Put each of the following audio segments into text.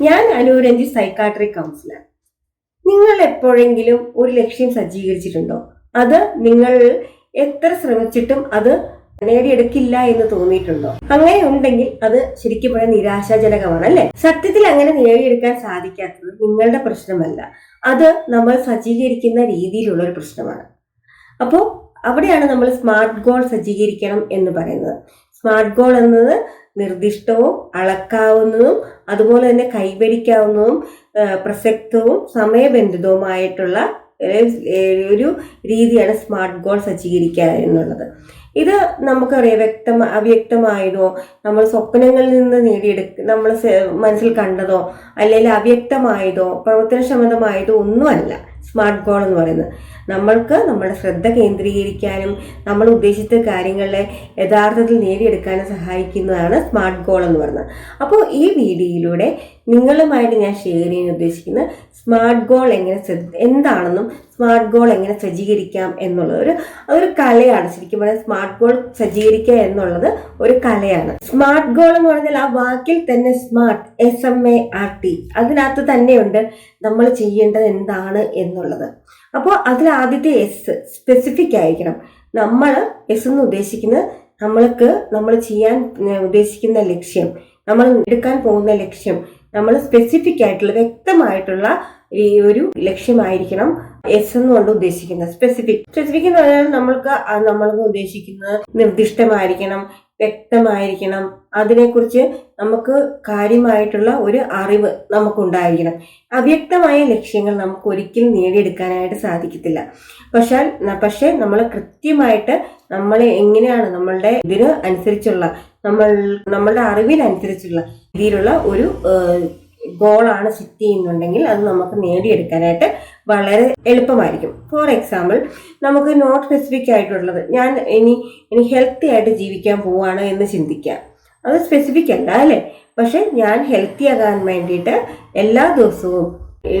ഞാൻ അനുരഞ്ജി psychiatric councillor നിങ്ങൾ എപ്പോഴെങ്കിലും ഒരു ലക്ഷ്യം സജ്ജീകരിച്ചിട്ടുണ്ടോ? അത് നിങ്ങൾ എത്ര ശ്രമിച്ചിട്ടും അത് നേടിയെടുക്കില്ല എന്ന് തോന്നിയിട്ടുണ്ടോ? അങ്ങനെ ഉണ്ടെങ്കിൽ അത് ശരിക്കും പറയാൻ നിരാശാജനകമാണ് അല്ലെ? സത്യത്തിൽ അങ്ങനെ നേടിയെടുക്കാൻ സാധിക്കാത്തത് നിങ്ങളുടെ പ്രശ്നമല്ല. അത് നമ്മൾ സജ്ജീകരിക്കുന്ന രീതിയിലുള്ള ഒരു പ്രശ്നമാണ്. അപ്പോൾ അവിടെയാണ് നമ്മൾ സ്മാർട്ട് ഗോൾ സജ്ജീകരിക്കണം എന്ന് പറയുന്നത്. സ്മാർട്ട് ഗോൾ എന്നത് നിർദ്ദിഷ്ടവും അളക്കാവുന്നതും അതുപോലെ തന്നെ കൈവരിക്കാവുന്നതും പ്രസക്തവും സമയബന്ധിതവുമായിട്ടുള്ള ഒരു രീതിയാണ് സ്മാർട്ട് ഗോൾ സജ്ജീകരിക്കുക എന്നുള്ളത്. ഇത് നമുക്കറിയാം വ്യക്തമ അവ്യക്തമായതോ നമ്മൾ സ്വപ്നങ്ങളിൽ നിന്ന് നേടിയെടുക്ക നമ്മൾ മനസ്സിൽ കണ്ടതോ അല്ലെങ്കിൽ അവ്യക്തമായതോ പ്രവർത്തനക്ഷമതമായതോ ഒന്നുമല്ല. സ്മാർട്ട് ഗോൾ എന്ന് പറയുന്നത്. നമ്മൾക്ക് നമ്മുടെ ശ്രദ്ധ കേന്ദ്രീകരിക്കാനും നമ്മൾ ഉദ്ദേശിച്ച കാര്യങ്ങളെ യഥാർത്ഥത്തിൽ നേടിയെടുക്കാനും സഹായിക്കുന്നതാണ് സ്മാർട്ട് ഗോൾ എന്ന് പറയുന്നത്. അപ്പോൾ ഈ വീഡിയോയിലൂടെ നിങ്ങളുമായിട്ട് ഞാൻ ഷെയർ ചെയ്യാൻ ഉദ്ദേശിക്കുന്നത് സ്മാർട്ട് ഗോൾ എങ്ങനെ എന്താണെന്നും സ്മാർട്ട് ഗോൾ എങ്ങനെ സജ്ജീകരിക്കാം എന്നുള്ളത് ഒരു ഒരു കലയാണ്. ശരിക്കും പറഞ്ഞാൽ സ്മാർട്ട് ഗോൾ സജ്ജീകരിക്കുക എന്നുള്ളത് ഒരു കലയാണ്. സ്മാർട്ട് ഗോൾ എന്ന് പറഞ്ഞാൽ ആ വാക്കിൽ തന്നെ smart S M A R T അതിനകത്ത് തന്നെയുണ്ട് നമ്മൾ ചെയ്യേണ്ടത് എന്താണ് എന്നുള്ളത്. അപ്പോൾ അതിൽ ആദ്യത്തെ എസ് സ്പെസിഫിക് ആയിരിക്കണം. നമ്മൾ എസ് എന്ന് ഉദ്ദേശിക്കുന്നത് നമ്മൾക്ക് നമ്മൾ ചെയ്യാൻ ഉദ്ദേശിക്കുന്ന ലക്ഷ്യം നമ്മൾ എടുക്കാൻ പോകുന്ന ലക്ഷ്യം നമ്മൾ സ്പെസിഫിക് ആയിട്ടുള്ള വ്യക്തമായിട്ടുള്ള ഈ ഒരു ലക്ഷ്യമായിരിക്കണം എസ് എന്ന് കൊണ്ട് ഉദ്ദേശിക്കുന്നത്. സ്പെസിഫിക് സ്പെസിഫിക് എന്ന് പറഞ്ഞാൽ നമ്മൾക്ക് നമ്മൾ നമ്മൾക്ക് ഉദ്ദേശിക്കുന്നത് നിർദ്ദിഷ്ടമായിരിക്കണം. വ്യക്തമായിരിക്കണം. അതിനെക്കുറിച്ച് നമുക്ക് കാര്യമായിട്ടുള്ള ഒരു അറിവ് നമുക്കുണ്ടായിരിക്കണം. അവ്യക്തമായ ലക്ഷ്യങ്ങൾ നമുക്ക് ഒരിക്കലും നേടിയെടുക്കാനായിട്ട് സാധിക്കത്തില്ല. പക്ഷേ പക്ഷേ നമ്മൾ കൃത്യമായിട്ട് നമ്മൾ എങ്ങനെയാണ് നമ്മളുടെ ഇതിന് അനുസരിച്ചുള്ള നമ്മൾ നമ്മളുടെ അറിവിനനുസരിച്ചുള്ള രീതിയിലുള്ള ഒരു ഗോളാണ് സെറ്റ് ചെയ്യുന്നുണ്ടെങ്കിൽ അത് നമുക്ക് നേടിയെടുക്കാനായിട്ട് വളരെ എളുപ്പമായിരിക്കും. ഫോർ എക്സാമ്പിൾ നമുക്ക് നോട്ട് സ്പെസിഫിക് ആയിട്ടുള്ളത് ഞാൻ ഇനി ഇനി ഹെൽത്തി ആയിട്ട് ജീവിക്കാൻ പോവാണ് എന്ന് ചിന്തിക്കാം അത് സ്പെസിഫിക് അല്ല അല്ലേ? പക്ഷെ ഞാൻ ഹെൽത്തി ആകാൻ വേണ്ടിയിട്ട് എല്ലാ ദിവസവും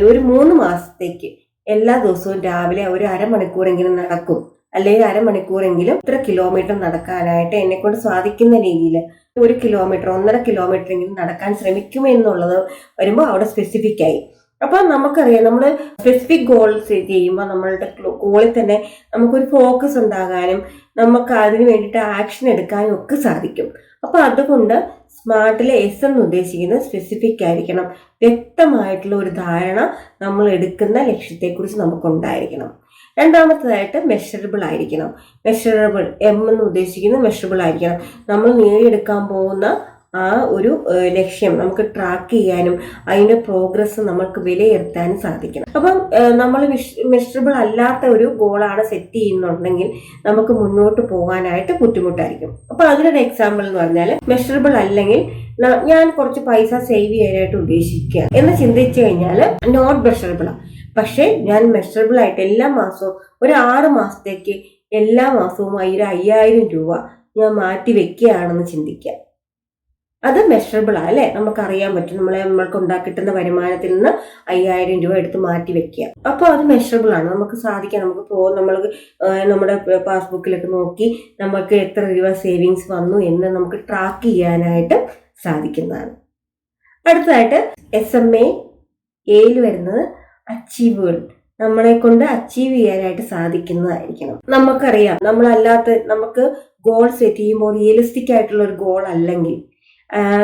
ഒരു മൂന്ന് മാസത്തേക്ക് എല്ലാ ദിവസവും രാവിലെ ഒരു അരമണിക്കൂറെങ്കിലും നടക്കും. അല്ലെങ്കിൽ അരമണിക്കൂറെങ്കിലും ഇത്ര കിലോമീറ്റർ നടക്കാനായിട്ട് എന്നെ കൊണ്ട് സാധിക്കുന്ന രീതിയിൽ ഒരു കിലോമീറ്റർ ഒന്നര കിലോമീറ്റർ എങ്കിലും നടക്കാൻ ശ്രമിക്കും എന്നുള്ളത് വരുമ്പോൾ അവിടെ സ്പെസിഫിക് ആയി. അപ്പൊ നമുക്കറിയാം നമ്മൾ സ്പെസിഫിക് ഗോൾസ് ചെയ്യുമ്പോൾ നമ്മളുടെ ഗോളിൽ തന്നെ നമുക്കൊരു ഫോക്കസ് ഉണ്ടാകാനും നമുക്ക് അതിന് വേണ്ടിയിട്ട് ആക്ഷൻ എടുക്കാനും ഒക്കെ സാധിക്കും. അപ്പൊ അതുകൊണ്ട് സ്മാർട്ടിലെ എസ് എന്ന് ഉദ്ദേശിക്കുന്നത് സ്പെസിഫിക് ആയിരിക്കണം. വ്യക്തമായിട്ടുള്ള ഒരു ധാരണ നമ്മൾ എടുക്കുന്ന ലക്ഷ്യത്തെക്കുറിച്ച് നമുക്കുണ്ടായിരിക്കണം. രണ്ടാമത്തേതായിട്ട് മെഷറബിൾ ആയിരിക്കണം. മെഷറബിൾ എം എന്ന് ഉദ്ദേശിക്കുന്നത് മെഷറബിൾ ആയിരിക്കണം. നമ്മൾ നേടിയെടുക്കാൻ പോകുന്ന ആ ഒരു ലക്ഷ്യം നമുക്ക് ട്രാക്ക് ചെയ്യാനും അതിന്റെ പ്രോഗ്രസ് നമുക്ക് വിലയിരുത്താനും സാധിക്കണം. അപ്പം നമ്മൾ മെഷറബിൾ അല്ലാത്ത ഒരു ഗോളാണ് സെറ്റ് ചെയ്യുന്നുണ്ടെങ്കിൽ നമുക്ക് മുന്നോട്ട് പോകാനായിട്ട് ബുദ്ധിമുട്ടായിരിക്കും. അപ്പൊ അതിനൊരു എക്സാമ്പിൾ എന്ന് പറഞ്ഞാൽ മെഷറബിൾ അല്ലെങ്കിൽ ഞാൻ കുറച്ച് പൈസ സേവ് ചെയ്യാനായിട്ട് ഉദ്ദേശിക്കുക എന്ന് ചിന്തിച്ചു കഴിഞ്ഞാൽ നോട്ട് മെഷറബിളാണ് പക്ഷേ ഞാൻ മെഷറബിൾ ആയിട്ട് എല്ലാ മാസവും ഒരു ആറ് മാസത്തേക്ക് എല്ലാ മാസവും ഒരു അയ്യായിരം രൂപ ഞാൻ മാറ്റി വെക്കുകയാണെന്ന് ചിന്തിക്കാം അത് മെഷറബിൾ ആണ് അല്ലെ? നമുക്കറിയാൻ പറ്റും. നമ്മളെ നമ്മൾക്ക് ഉണ്ടാക്കിട്ടുന്ന വരുമാനത്തിൽ നിന്ന് അയ്യായിരം രൂപ എടുത്ത് മാറ്റി വെക്കുക. അപ്പോൾ അത് മെഷറബിൾ ആണ്. നമുക്ക് സാധിക്കാം. നമുക്ക് പോ നമ്മൾക്ക് നമ്മുടെ പാസ്ബുക്കിലൊക്കെ നോക്കി നമുക്ക് എത്ര രൂപ സേവിങ്സ് വന്നു എന്ന് നമുക്ക് ട്രാക്ക് ചെയ്യാനായിട്ട് സാധിക്കുന്നതാണ്. അടുത്തതായിട്ട് എസ് എം എ എയിൽ വരുന്നത് അച്ചീവുകൾ നമ്മളെ കൊണ്ട് അച്ചീവ് ചെയ്യാനായിട്ട് സാധിക്കുന്നതായിരിക്കണം. നമുക്കറിയാം നമ്മളല്ലാത്ത നമുക്ക് ഗോൾ സെറ്റ് ചെയ്യുമ്പോൾ റിയലിസ്റ്റിക് ആയിട്ടുള്ള ഒരു ഗോൾ അല്ലെങ്കിൽ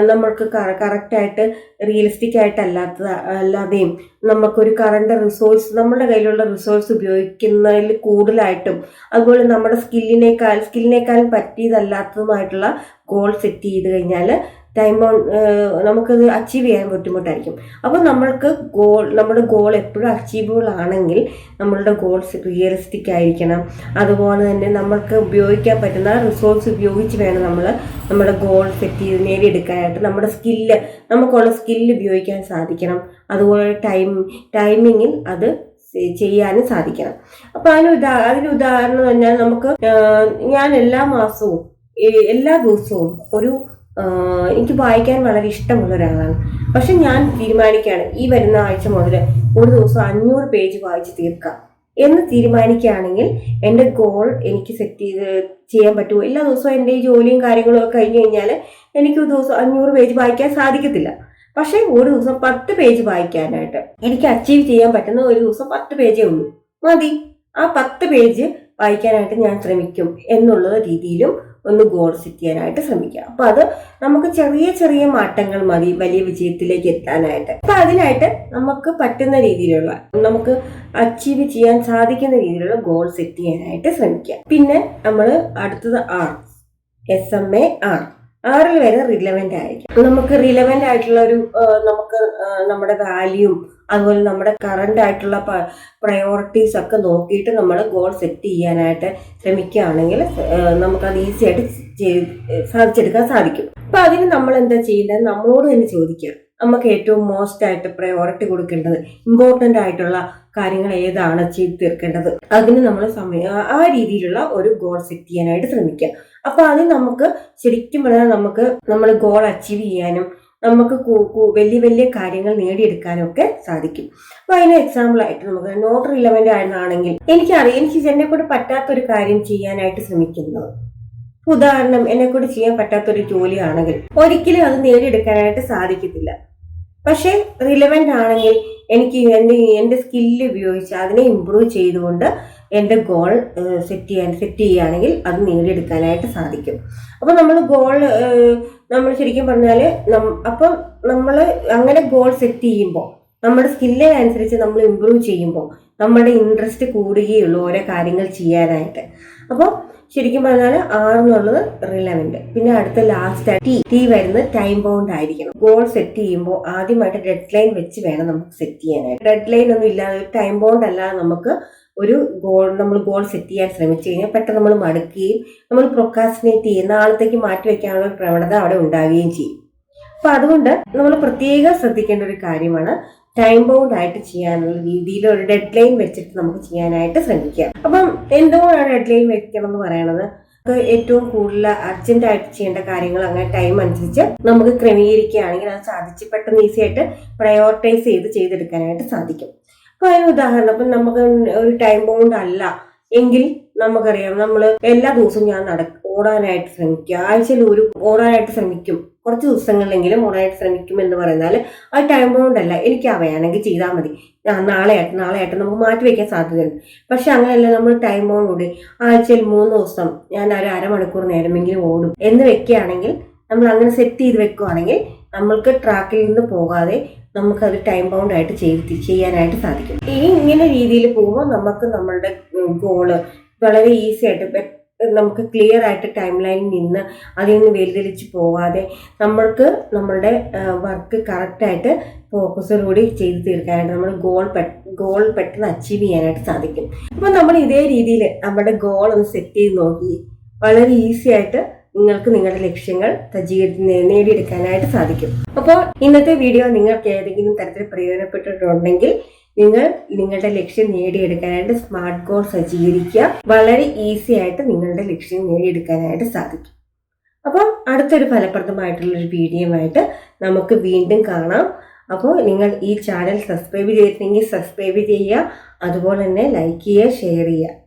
നമ്മൾക്ക് കറക്റ്റായിട്ട് റിയലിസ്റ്റിക് ആയിട്ട് അല്ലാത്ത അല്ലാതെയും നമുക്കൊരു കറണ്ട് റിസോഴ്സ് നമ്മുടെ കയ്യിലുള്ള റിസോഴ്സ് ഉപയോഗിക്കുന്നതിൽ കൂടുതലായിട്ടും അതുപോലെ നമ്മുടെ സ്കില്ലിനേക്കാൾ സ്കില്ലിനേക്കാളും പറ്റിയതല്ലാത്തതുമായിട്ടുള്ള ഗോൾ സെറ്റ് ചെയ്ത് കഴിഞ്ഞാൽ ടൈം ഓൺ നമുക്കത് അച്ചീവ് ചെയ്യാൻ ബുദ്ധിമുട്ടായിരിക്കും. അപ്പോൾ നമ്മൾക്ക് ഗോൾ നമ്മുടെ ഗോൾ എപ്പോഴും അച്ചീവബിൾ ആണെങ്കിൽ നമ്മളുടെ ഗോൾസ് റിയലിസ്റ്റിക് ആയിരിക്കണം. അതുപോലെ തന്നെ നമ്മൾക്ക് ഉപയോഗിക്കാൻ പറ്റുന്ന റിസോഴ്സ് ഉപയോഗിച്ച് വേണം നമ്മൾ നമ്മുടെ ഗോൾ സെറ്റ് ചെയ്ത് നേടിയെടുക്കാനായിട്ട് നമ്മുടെ സ്കില്ല് നമുക്കുള്ള സ്കില്ല് ഉപയോഗിക്കാൻ സാധിക്കണം. അതുപോലെ ടൈം ടൈമിങ്ങിൽ അത് ചെയ്യാനും സാധിക്കണം. അപ്പോൾ അതിന് ഉദാ അതിന് ഉദാഹരണം പറഞ്ഞാൽ നമുക്ക് ഞാൻ എല്ലാ മാസവും എല്ലാ ദിവസവും ഒരു എനിക്ക് വായിക്കാൻ വളരെ ഇഷ്ടമുള്ള ഒരാളാണ് പക്ഷെ ഞാൻ തീരുമാനിക്കുകയാണ് ഈ വരുന്ന ആഴ്ച മുതൽ ഒരു ദിവസം അഞ്ഞൂറ് പേജ് വായിച്ച് തീർക്കാം എന്ന് തീരുമാനിക്കുകയാണെങ്കിൽ എന്റെ ഗോൾ എനിക്ക് സെറ്റ് ചെയ്ത് ചെയ്യാൻ പറ്റുമോ? എല്ലാ ദിവസവും എന്റെ ഈ ജോലിയും കാര്യങ്ങളും ഒക്കെ കഴിഞ്ഞ് കഴിഞ്ഞാൽ എനിക്ക് ഒരു ദിവസം അഞ്ഞൂറ് പേജ് വായിക്കാൻ സാധിക്കത്തില്ല. പക്ഷേ ഒരു ദിവസം പത്ത് പേജ് വായിക്കാനായിട്ട് എനിക്ക് അച്ചീവ് ചെയ്യാൻ പറ്റുന്ന ഒരു ദിവസം പത്ത് പേജേ ഉള്ളൂ. മതി. ആ പത്ത് പേജ് വായിക്കാനായിട്ട് ഞാൻ ശ്രമിക്കും എന്നുള്ള രീതിയിലും ഒന്ന് ഗോൾ സെറ്റ് ചെയ്യാനായിട്ട് ശ്രമിക്കുക അപ്പൊ അത് നമുക്ക് ചെറിയ ചെറിയ മാറ്റങ്ങൾ മതി വലിയ വിജയത്തിലേക്ക് എത്താനായിട്ട്. അപ്പൊ അതിനായിട്ട് നമുക്ക് പറ്റുന്ന രീതിയിലുള്ള നമുക്ക് അച്ചീവ് ചെയ്യാൻ സാധിക്കുന്ന രീതിയിലുള്ള ഗോൾ സെറ്റ് ചെയ്യാനായിട്ട് ശ്രമിക്കുക പിന്നെ നമ്മൾ അടുത്തത് R S M A R ആറിൽ വരെ റിലവന്റ് ആയിരിക്കും. നമുക്ക് റിലവന്റ് ആയിട്ടുള്ള ഒരു നമുക്ക് നമ്മുടെ വാല്യൂം അതുപോലെ നമ്മുടെ കറണ്ട് ആയിട്ടുള്ള പ്രയോറിറ്റീസ് ഒക്കെ നോക്കിയിട്ട് നമ്മൾ ഗോൾ സെറ്റ് ചെയ്യാനായിട്ട് ശ്രമിക്കുകയാണെങ്കിൽ നമുക്ക് നമുക്കത് ഈസി ആയിട്ട് സാധിച്ചെടുക്കാൻ സാധിക്കും. അപ്പൊ അതിന് നമ്മൾ എന്താ ചെയ്യേണ്ടത്? നമ്മളോട് തന്നെ ചോദിക്കുക. നമുക്ക് ഏറ്റവും മോസ്റ്റ് ആയിട്ട് പ്രയോറിറ്റി കൊടുക്കേണ്ടത് ഇമ്പോർട്ടന്റ് ആയിട്ടുള്ള കാര്യങ്ങൾ ഏതാണ് ചെയ്തു തീർക്കേണ്ടത്? അതിന് നമ്മൾ സമയം ആ രീതിയിലുള്ള ഒരു ഗോൾ സെറ്റ് ചെയ്യാനായിട്ട് ശ്രമിക്കുക. അപ്പൊ അത് നമുക്ക് ശരിക്കും പറഞ്ഞാൽ നമുക്ക് നമ്മൾ ഗോൾ അച്ചീവ് ചെയ്യാനും നമുക്ക് വലിയ വലിയ കാര്യങ്ങൾ നേടിയെടുക്കാനൊക്കെ സാധിക്കും. അപ്പൊ അതിന് എക്സാമ്പിൾ ആയിട്ട് നമുക്ക് നോട്ട് റിലവന്റ് ആണെന്നാണെങ്കിൽ എനിക്കറിയാം എനിക്ക് എന്നെ കൊണ്ട് പറ്റാത്ത ഒരു കാര്യം ചെയ്യാനായിട്ട് ശ്രമിക്കുന്നത്. ഉദാഹരണം എന്നെ കൊണ്ട് ചെയ്യാൻ പറ്റാത്തൊരു ജോലിയാണെങ്കിൽ ഒരിക്കലും അത് നേടിയെടുക്കാനായിട്ട് സാധിക്കത്തില്ല. പക്ഷേ റിലവന്റ് ആണെങ്കിൽ എനിക്ക് എന്റെ എന്റെ സ്കില്ല് ഉപയോഗിച്ച് അതിനെ ഇമ്പ്രൂവ് ചെയ്തുകൊണ്ട് എന്റെ ഗോൾ സെറ്റ് ചെയ്യാൻ സെറ്റ് ചെയ്യുകയാണെങ്കിൽ അത് നേടിയെടുക്കാനായിട്ട് സാധിക്കും. അപ്പോൾ നമ്മൾ ഗോൾ നമ്മൾ ശരിക്കും പറഞ്ഞാൽ അപ്പം നമ്മൾ അങ്ങനെ ഗോൾ സെറ്റ് ചെയ്യുമ്പോൾ നമ്മുടെ സ്കില്ലിനനുസരിച്ച് നമ്മൾ ഇമ്പ്രൂവ് ചെയ്യുമ്പോൾ നമ്മുടെ ഇൻട്രസ്റ്റ് കൂടുകയുള്ളൂ ഓരോ കാര്യങ്ങൾ ചെയ്യാനായിട്ട്. അപ്പോൾ ശരിക്കും പറഞ്ഞാൽ ആർ എന്നുള്ളത് റിലവന്റ് പിന്നെ അടുത്ത ലാസ്റ്റ് ടി ടി വരുന്നത് ടൈം ബൗണ്ട് ആയിരിക്കണം. ഗോൾ സെറ്റ് ചെയ്യുമ്പോൾ ആദ്യമായിട്ട് ഡെഡ് ലൈൻ വെച്ച് വേണം നമുക്ക് സെറ്റ് ചെയ്യാനായിട്ട്. ഡെഡ് ലൈൻ ഒന്നും ഇല്ലാതെ ടൈം ബൗണ്ട് അല്ലാതെ നമുക്ക് ഒരു ഗോൾ നമ്മൾ ഗോൾ സെറ്റ് ചെയ്യാൻ ശ്രമിച്ചു കഴിഞ്ഞാൽ പെട്ടെന്ന് നമ്മൾ മടുക്കുകയും നമ്മൾ പ്രൊക്കാസിനേറ്റ് ചെയ്യുന്ന നാളത്തേക്ക് മാറ്റി വയ്ക്കാനുള്ള പ്രവണത അവിടെ ഉണ്ടാവുകയും ചെയ്യും. അപ്പൊ അതുകൊണ്ട് നമ്മൾ പ്രത്യേകം ശ്രദ്ധിക്കേണ്ട ഒരു കാര്യമാണ് ടൈം ബൗണ്ട് ആയിട്ട് ചെയ്യാനുള്ള രീതിയിൽ ഒരു ഡെഡ് ലൈൻ വെച്ചിട്ട് നമുക്ക് ചെയ്യാനായിട്ട് ശ്രമിക്കുക. അപ്പം എന്തുകൊണ്ടാണ് ഡെഡ് ലൈൻ വെക്കണം എന്ന് പറയണത് ഏറ്റവും കൂടുതൽ അർജന്റ് ആയിട്ട് ചെയ്യേണ്ട കാര്യങ്ങൾ അങ്ങനെ ടൈം അനുസരിച്ച് നമുക്ക് ക്രമീകരിക്കുകയാണെങ്കിൽ അത് സാധിച്ച് പെട്ടെന്ന് ഈസി ആയിട്ട് പ്രയോറിറ്റൈസ് ചെയ്ത് ചെയ്തെടുക്കാനായിട്ട് സാധിക്കും. അതിന് ഉദാഹരണം അപ്പം നമുക്ക് ഒരു ടൈം ബൗണ്ട് അല്ല. എങ്കിൽ നമുക്കറിയാം നമ്മൾ എല്ലാ ദിവസവും ഞാൻ നട ഓടാനായിട്ട് ശ്രമിക്കുക. ആഴ്ചയിൽ ഒരു ഓടാനായിട്ട് ശ്രമിക്കും. കുറച്ച് ദിവസങ്ങളിലെങ്കിലും ഓടാനായിട്ട് ശ്രമിക്കും എന്ന് പറഞ്ഞാൽ ആ ടൈം ബൗണ്ട് അല്ല. എനിക്ക് അവയാണെങ്കിൽ വേണമെങ്കിൽ ചെയ്താൽ മതി. ഞാൻ നാളെ ആയിട്ട് നാളെ ആയിട്ട് നമുക്ക് മാറ്റി വയ്ക്കാൻ സാധ്യതയുണ്ട്. പക്ഷെ അങ്ങനെയല്ല നമ്മൾ ടൈം ബൗണ്ട് ആഴ്ചയിൽ മൂന്ന് ദിവസം ഞാൻ ഒരു അരമണിക്കൂർ നേരമെങ്കിലും ഓടും എന്ന് വെക്കുകയാണെങ്കിൽ നമ്മൾ അങ്ങനെ സെറ്റ് ചെയ്ത് വെക്കുകയാണെങ്കിൽ നമ്മൾക്ക് ട്രാക്കിൽ നിന്ന് പോകാതെ നമുക്കത് ടൈം ബൗണ്ട് ആയിട്ട് ചെയ്ത് ചെയ്യാനായിട്ട് സാധിക്കും. ഇനി ഇങ്ങനെ രീതിയിൽ പോകുമ്പോൾ നമുക്ക് നമ്മളുടെ ഗോൾ വളരെ ഈസി ആയിട്ട് നമുക്ക് ക്ലിയർ ആയിട്ട് ടൈം ലൈനിൽ നിന്ന് അതിൽ നിന്ന് വെല്ലുവിളിച്ച് പോകാതെ നമ്മൾക്ക് നമ്മളുടെ വർക്ക് കറക്റ്റായിട്ട് ഫോക്കസോടുകൂടി ചെയ്ത് തീർക്കാനായിട്ട് നമ്മൾ ഗോൾ ഗോൾ പെട്ടെന്ന് അച്ചീവ് ചെയ്യാനായിട്ട് സാധിക്കും. അപ്പോൾ നമ്മൾ ഇതേ രീതിയിൽ നമ്മുടെ ഗോൾ ഒന്ന് സെറ്റ് ചെയ്ത് നോക്കി. വളരെ ഈസി ആയിട്ട് നിങ്ങൾക്ക് നിങ്ങളുടെ ലക്ഷ്യങ്ങൾ സജ്ജീകരിച്ച് നേടിയെടുക്കാനായിട്ട് സാധിക്കും. അപ്പോൾ ഇന്നത്തെ വീഡിയോ നിങ്ങൾക്ക് ഏതെങ്കിലും തരത്തിൽ പ്രയോജനപ്പെട്ടിട്ടുണ്ടെങ്കിൽ നിങ്ങൾ നിങ്ങളുടെ ലക്ഷ്യം നേടിയെടുക്കാനായിട്ട് സ്മാർട്ട് ഗോൾ സജ്ജീകരിക്കുക. വളരെ ഈസി ആയിട്ട് നിങ്ങളുടെ ലക്ഷ്യം നേടിയെടുക്കാനായിട്ട് സാധിക്കും. അപ്പോൾ അടുത്തൊരു ഫലപ്രദമായിട്ടുള്ളൊരു ആയിട്ട് നമുക്ക് വീണ്ടും കാണാം. അപ്പോൾ നിങ്ങൾ ഈ ചാനൽ സബ്സ്ക്രൈബ് ചെയ്തിട്ടുണ്ടെങ്കിൽ സബ്സ്ക്രൈബ് ചെയ്യുക. അതുപോലെ തന്നെ ലൈക്ക് ചെയ്യുക ഷെയർ ചെയ്യുക.